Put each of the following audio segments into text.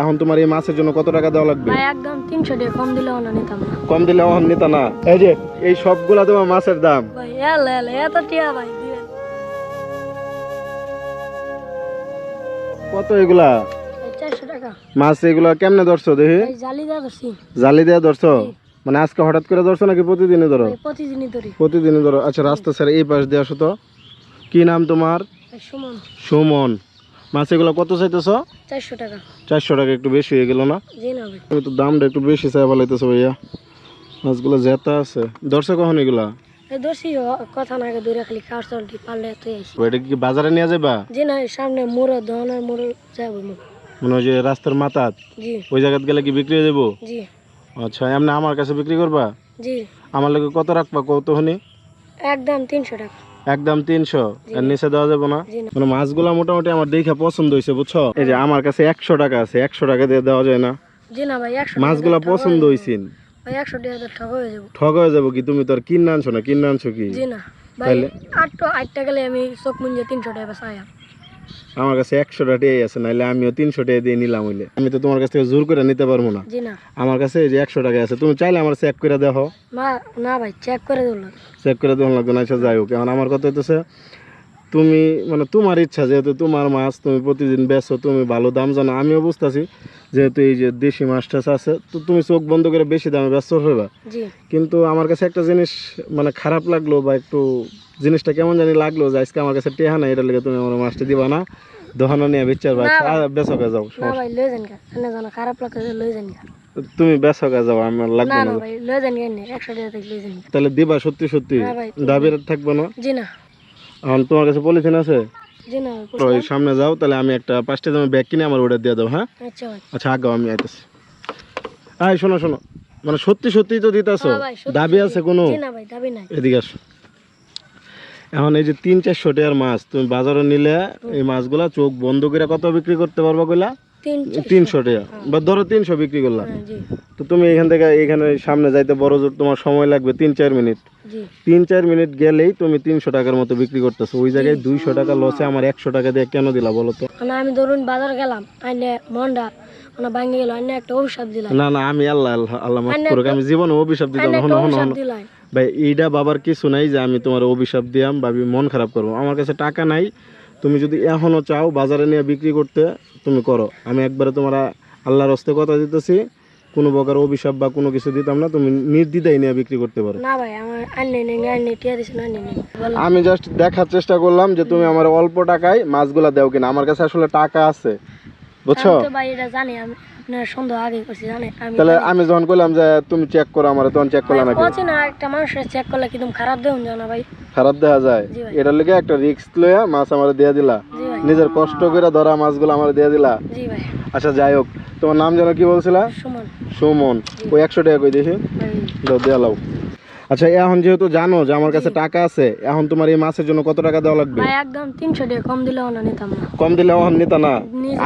এখন তোমার এই মাছের জন্য কত টাকা দেওয়া লাগবে? ভাই একদম তিনশো টাকা কম দিলেও না নিতাম না। কম দিলে এখন নিতা না। এই যে। এই সবগুলা তোমার মাছের দাম। ভাই এলে এলে এত টিয়া ভাই কত এগুলা? মাছ এগুলা কেমনে ধরছো দেখি? জালি দিয়ে ধরছি। জালি দিয়ে ধরছো? মানে আজকে হঠাৎ করে ধরছো নাকি প্রতিদিনই ধরো? ভাই প্রতিদিনই ধরি। প্রতিদিনই ধরো। আচ্ছা রাস্তা ছেড়ে এই পাশ দিয়ে আসো তো। কি নাম তোমার? সুমন। সুমন। মাছ এগুলো কত চাইতেছো? চারশো টাকা। চারশো টাকা একটু বেশি হয়ে গেল না? তুমি তো দামটা একটু বেশি চাই বলাইতেছো ভাইয়া। মাছগুলো জেতা আছে। ধরছো কখন এগুলা? এই ধরছি হ- কথা না আগে দূরে খালি কার চলটি পারলে তুই এটা কি বাজারে নিয়ে যাবা জি না সামনে মোড় দহনের মোড় যাব মুখ মানে যে রাস্তার মাথাত? জি। ওই জায়গাত গেলে কি বিক্রি হয়ে যাব জি। আচ্ছা এমনি আমার কাছে বিক্রি করবা? জি। আমার লাগে কত রাখবা কত হনি একদম তিনশো টাকা। একদম তিনশো। এর নিচে দেওয়া যাবে না। মানে মাছগুলা মোটামুটি আমার দেখে পছন্দ হয়েছে বুঝছ? এই যে আমার কাছে একশো টাকা আছে একশো টাকা দিয়ে দেওয়া যায় না। মাছগুলা পছন্দ হয়েছে। ঠগ হয়ে যাব। কি? তুমি তো আর কিনে আনছো না কিনে আনছো কি? তাহলে? আটটা আটটা গেলে আমি চোখ মুঞ্জে তিনশো টাকা চাই আমার কাছে একশো টাকাই আছে নাহলে আমিও তিনশো টাকা দিয়ে নিলাম হইলে। আমি তো তোমার কাছ থেকে জোর করে নিতে পারব না। আমার কাছে এই যে একশো টাকা আছে তুমি চাইলে আমার চেক করে দেখো। না ভাই চেক করে দিল চেক করে দেওয়া লাগবে না যাই হোক। এখন আমার কথা হইতেছে তুমি মানে তোমার ইচ্ছা যেহেতু তোমার মাছ তুমি প্রতিদিন বেচো তুমি ভালো দাম জানো আমিও বুঝতেছি যেহেতু এই যে দেশি মাছ টাছ আছে তো তুমি চোখ বন্ধ করে বেশি দামে ব্যস্ত হইবা। কিন্তু আমার কাছে একটা জিনিস মানে খারাপ লাগল বা একটু জিনিসটা কেমন জানি লাগল যে আজকে আমার কাছে টেহা না এটা লেগে তুমি আমার মাছটা দিবা না। দোহানো নিয়ে বেচার। বেচকে যাও ভাই লয়ে যান তুমি বেচকে যাও আমার লাগবে না তাহলে দিবা সত্যি সত্যি। দাবির থাকবে না? জি না। এখন তোমার কাছে পলিথিন আছে? জি না তো ওই সামনে যাও তাহলে আমি একটা পাঁচটা দামে ব্যাগ কিনে আমার ওটা দিয়ে দাও হ্যাঁ? আচ্ছা আচ্ছা আগাও আমি আইতেছি। আয় শোনো শোনো। মানে সত্যি সত্যি তো দিতেছো। দাবি আছে কোনো? জি না ভাই দাবি নাই। এদিকে আসো। এখন এই যে তিন চারশো টাকার মাছ তুমি বাজারে নিলে এই মাছগুলা চোখ বন্ধ করে কত বিক্রি করতে পারবা কইলা? তিন তিনশো টাকা বা ধরো তিনশো বিক্রি করলা। হ্যাঁ তো তুমি এখান থেকে এখানে সামনে যাইতে বড় জোর তোমার সময় লাগবে তিন চার মিনিট। তিন চার মিনিট গেলেই তুমি তিনশো টাকার মতো বিক্রি করতেছো। ওই জায়গায় দুইশো টাকা লসে আমার একশো টাকা দিয়ে কেন দিলা বলো তো? আমি ধরুন বাজার গেলাম আইনে মন্ডা মানে গেল দিলাম না না আমি আল্লাহ আল্লাহ আল্লাহ মাফ করুক আমি জীবনে অভিশাপ হনো হনো হনো। দিলাই। ভাই এইটা বাবার কিছু নাই যে আমি তোমার অভিশাপ দিয়াম ভাবি মন খারাপ করব। আমার কাছে টাকা নাই তুমি যদি এখনও চাও বাজারে নিয়ে বিক্রি করতে তুমি করো। আমি একবারে তোমার আল্লাহর হস্তে কথা দিতেছি কোনো প্রকার অভিশাপ বা কোনো কিছু দিতাম না তুমি নির্দ্বিধায় নিয়ে বিক্রি করতে পারো। না ভাই আমার আমি জাস্ট দেখার চেষ্টা করলাম যে তুমি আমার অল্প টাকায় মাছগুলা দেও কিনা। আমার কাছে আসলে টাকা আছে বুঝছ? ভাই এটা জানি আমি আপনার সন্দেহ আগে করছি জানি আমি তাহলে আমি যখন কইলাম যে তুমি চেক করো আমার তখন চেক করলা নাকি? না একটা মানুষের চেক করলে কি তুমি খারাপ দেউন জানা ভাই? খারাপ দেখা যায়। এটার লেগে একটা রিস্ক লইয়া মাছ আমার দিয়ে দিলা। নিজের কষ্ট করে ধরা মাছগুলো আমার দিয়ে দিলা। জি ভাই। আচ্ছা যাই হোক। তোমার নাম যেন কি বলছিলা? সুমন। সুমন। ওই একশো টাকা কই দেখি দাও দেওয়া লাও। আচ্ছা এখন যেহেতু জানো যে আমার কাছে টাকা আছে এখন তোমার এই মাছের জন্য কত টাকা দেওয়া লাগবে? ভাই একদম তিনশো টাকা কম দিলেও না নিতাম না। কম দিলে এখন নিতা না?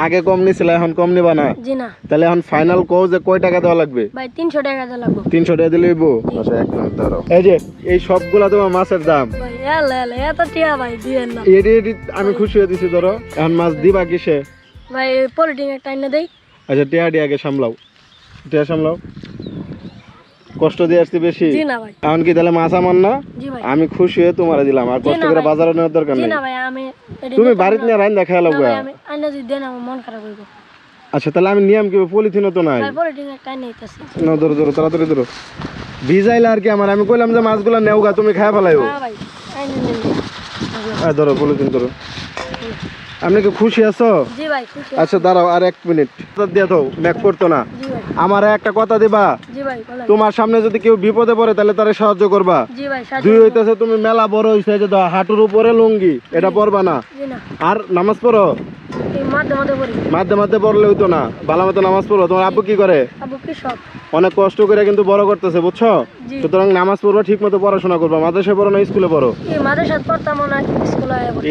আগে কম নিছিল এখন কম নিবা না? জি না। তাহলে এখন ফাইনাল কও যে কয় টাকা দেওয়া লাগবে? ভাই তিনশো টাকা দিয়ে লাগবো। তিনশো টাকা দিলে হইবো? আচ্ছা এক মিনিট দাঁড়াও। এই যে এই সবগুলা তোমার মাছের দাম। ভাই এলে এলে এত টিয়া ভাই দিবেন না। এডি এডি আমি খুশি হয়ে দিছি ধরো। এখন মাছ দিবা কিসে? ভাই পলিটিং একটা আইনে দেই। আচ্ছা টিয়া আগে সামলাও। টিয়া সামলাও। কষ্ট দিয়ে আসছি বেশি। এখন কি তাহলে মাছ আমার না। আমি খুশি হয়ে তোমার দিলাম। আর কষ্ট করে বাজারে নেওয়ার দরকার নেই। তুমি বাড়িতে না। নিয়ে রাইন দেখা না লাগবে আচ্ছা তাহলে আমি নিয়ম কি? পলিথিনও তো নাই। না ধরো ধরো তাড়াতাড়ি ধরো। ভিজাইলে আর কি আমার? আমি কইলাম যে মাছগুলো নেওগা তুমি খায় ফেলাইও। ধরো পলিথিন ধরো। আপনি কি খুশি আছো? আচ্ছা দাঁড়াও আর এক মিনিট। দিয়ে দাও ম্যাক করতো না। আমার একটা কথা দিবা? তোমার সামনে যদি কেউ বিপদে পড়ে তাহলে তারে সাহায্য করবা। দুই হইতেছে তুমি মেলা বড় হইছে যে হাঁটুর উপরে লুঙ্গি এটা পরবা না। আর নামাজ পড়ো? মাঝে পড়লে হইতো না। ভালো মতো নামাজ পড়ো। তোমার আব্বু কি করে? অনেক কষ্ট করে কিন্তু বড় করতেছে বুঝছ? সুতরাং নামাজ পড়বা ঠিক মতো পড়াশোনা করব। মাদ্রাসায় পড়ো না স্কুলে পড়ো?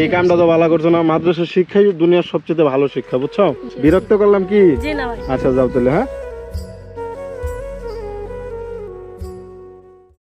এই কামটা তো ভালো করছ না। মাদ্রাসার শিক্ষাই দুনিয়ার সবচেয়ে ভালো শিক্ষা বুঝছ? বিরক্ত করলাম কি? আচ্ছা যাও তাহলে হ্যাঁ?